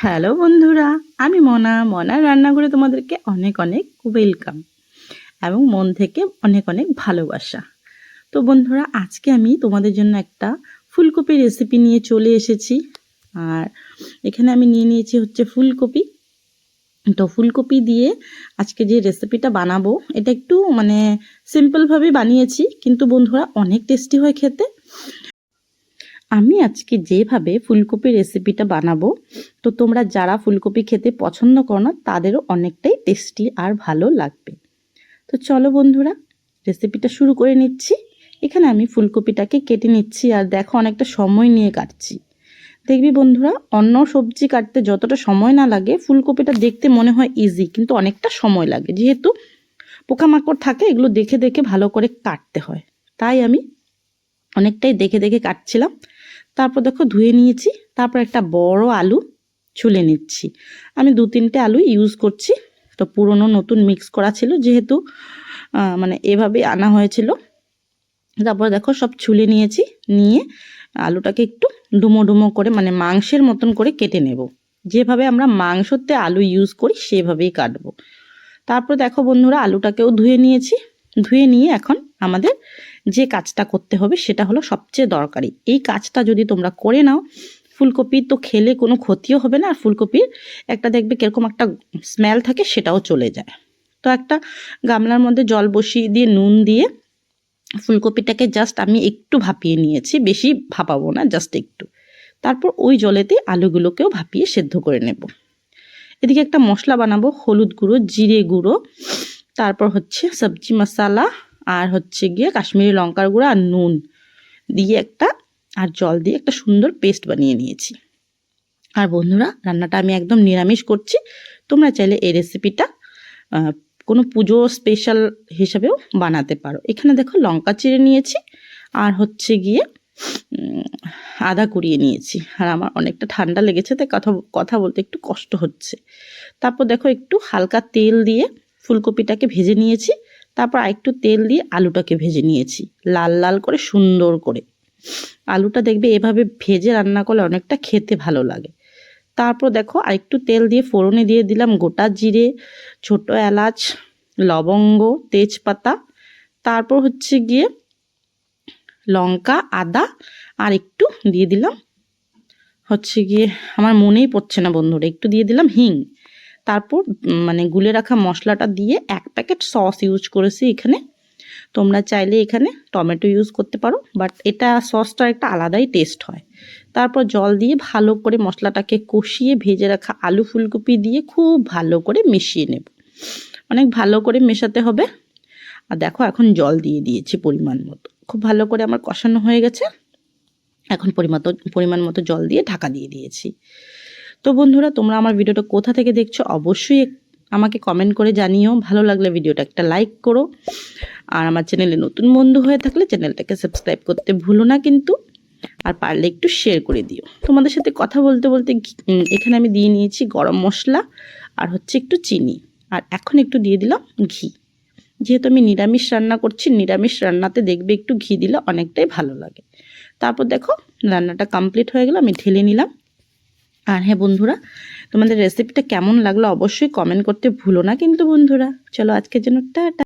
Hello বন্ধুরা, আমি মনা। মনার রান্নাঘরে তোমাদেরকে অনেক অনেক ওয়েলকাম এবং মন থেকে অনেক অনেক ভালোবাসা। তো বন্ধুরা, আজকে আমি তোমাদের জন্য একটা ফুলকপি রেসিপি নিয়ে চলে এসেছি। আর এখানে আমি নিয়ে নিয়েছি হচ্ছে ফুলকপি। তো ফুলকপি দিয়ে আজকে যে রেসিপিটা বানাবো, এটা একটু মানে সিম্পলভাবে বানিয়েছি, কিন্তু বন্ধুরা অনেক টেস্টি হয় খেতে। আমি আজকে যেভাবে ফুলকপি রেসিপিটা বানাবো, তো তোমরা যারা ফুলকপি খেতে পছন্দ করো না, তাদেরও অনেকটাই টেস্টি আর ভালো লাগবে। তো চলো বন্ধুরা, রেসিপিটা শুরু করে নিচ্ছি। এখানে আমি ফুলকপিটাকে কেটে নিচ্ছি আর দেখো অনেকটা সময় নিয়ে কাটছি। দেখবি বন্ধুরা, অন্য সবজি কাটতে যতটা সময় না লাগে, ফুলকপিটা দেখতে মনে হয় ইজি কিন্তু অনেকটা সময় লাগে। যেহেতু পোকামাকড় থাকে, এগুলো দেখে দেখে ভালো করে কাটতে হয়। তাই আমি অনেকটাই দেখে দেখে কাটছিলাম। তারপর দেখো ধুয়ে নিয়েছি, তারপর একটা বড় আলু ছুলে নিচ্ছি। আমি দু তিনটে আলু ইউজ করছি, তো পুরনো নতুন মিক্স করা ছিল যেহেতু মানে এভাবে আনা হয়েছিল। তারপর দেখো সব ছুলে নিয়েছি, নিয়ে আলুটাকে একটু ডুমো ডুমো করে মানে মাংসের মতন করে কেটে নেব। যেভাবে আমরা মাংসতে আলু ইউজ করি, সেভাবেই কাটবো। তারপর দেখো বন্ধুরা, আলুটাকেও ধুয়ে নিয়েছি। ধুয়ে নিয়ে এখন আমাদের যে কাজটা করতে হবে সেটা হলো সবচেয়ে দরকারি। এই কাজটা যদি তোমরা করে নাও ফুলকপি তো খেলে কোনো ক্ষতিও হবে না, আর ফুলকপির একটা দেখবে কীরকম একটা স্মেল থাকে সেটাও চলে যায়। তো একটা গামলার মধ্যে জল বসিয়ে দিয়ে নুন দিয়ে ফুলকপিটাকে জাস্ট আমি একটু ভাপিয়ে নিয়েছি, বেশি ভাপাবো না জাস্ট একটু। তারপর ওই জলেতে আলুগুলোকেও ভাপিয়ে সেদ্ধ করে নেব। এদিকে একটা মশলা বানাবো, হলুদ গুঁড়ো, জিরে গুঁড়ো, তারপর হচ্ছে সবজি মশলা আর হচ্ছে গিয়ে কাশ্মীরি লঙ্কার গুঁড়ো আর নুন দিয়ে একটা, আর জল দিয়ে একটা সুন্দর পেস্ট বানিয়ে নিয়েছি। আর বন্ধুরা, রান্নাটা আমি একদম নিরামিষ করছি। তোমরা চাইলে এই রেসিপিটা কোনো পুজো স্পেশাল হিসাবেও বানাতে পারো। এখানে দেখো লঙ্কা চিড়ে নিয়েছি, আর হচ্ছে গিয়ে আদা কুড়িয়ে নিয়েছি। আর আমার অনেকটা ঠান্ডা লেগেছে, তাই কথা কথা বলতে একটু কষ্ট হচ্ছে। তারপর দেখো একটু হালকা তেল দিয়ে ফুলকপিটাকে ভেজে নিয়েছি। তারপর একটু তেল দিয়ে আলুটাকে ভেজে নিয়েছি, লাল লাল করে সুন্দর করে। আলুটা দেখবে এভাবে ভেজে রান্না করলে অনেকটা খেতে ভালো লাগে। তারপর দেখো আরেকটু তেল দিয়ে ফোড়নে দিয়ে দিলাম গোটা জিরে, ছোট এলাচ, লবঙ্গ, তেজপাতা, তারপর হচ্ছে গিয়ে লঙ্কা, আদা, আর একটু দিয়ে দিলাম হচ্ছে গিয়ে, আমার মনেই পড়ছে না বন্ধুরা, একটু দিয়ে দিলাম হিং। তারপর মানে গুলে রাখা মশলাটা দিয়ে এক প্যাকেট সস ইউজ করেছি এখানে। তোমরা চাইলে এখানে টমেটো ইউজ করতে পারো, বাট এটা সসটা একটা আলাদাই টেস্ট হয়। তারপর জল দিয়ে ভালো করে মশলাটাকে কষিয়ে ভেজে রাখা আলু ফুলকপি দিয়ে খুব ভালো করে মিশিয়ে নেব। অনেক ভালো করে মেশাতে হবে। আর দেখো, এখন জল দিয়ে দিয়েছি পরিমাণ মতো। খুব ভালো করে আমার কষানো হয়ে গেছে। এখন পরিমাণ পরিমাণ মতো জল দিয়ে ঢাকা দিয়ে দিয়েছি। তো বন্ধুরা, তোমরা আমার ভিডিওটা কোথা থেকে দেখছ অবশ্যই আমাকে কমেন্ট করে জানিও। ভালো লাগলে ভিডিওটা একটা লাইক করো। আর আমার চ্যানেলে নতুন বন্ধু হয়ে থাকলে চ্যানেলটাকে সাবস্ক্রাইব করতে ভুলো না কিন্তু। আর পারলে একটু শেয়ার করে দিও। তোমাদের সাথে কথা বলতে বলতে এখানে আমি দিয়ে নিয়েছি গরম মশলা আর হচ্ছে একটু চিনি। আর এখন একটু দিয়ে দিলাম ঘি। যেহেতু আমি নিরামিষ রান্না করছি, নিরামিষ রান্নাতে দেখবে একটু ঘি দিলে অনেকটাই ভালো লাগে। তারপর দেখো, রান্নাটা কমপ্লিট হয়ে গেল, আমি ঢেলে নিলাম। আর হ্যাঁ বন্ধুরা, তোমাদের রেসিপিটা কেমন লাগল অবশ্যই কমেন্ট করতে ভুলো না কিন্তু বন্ধুরা। চলো আজকের জন্য টাটা।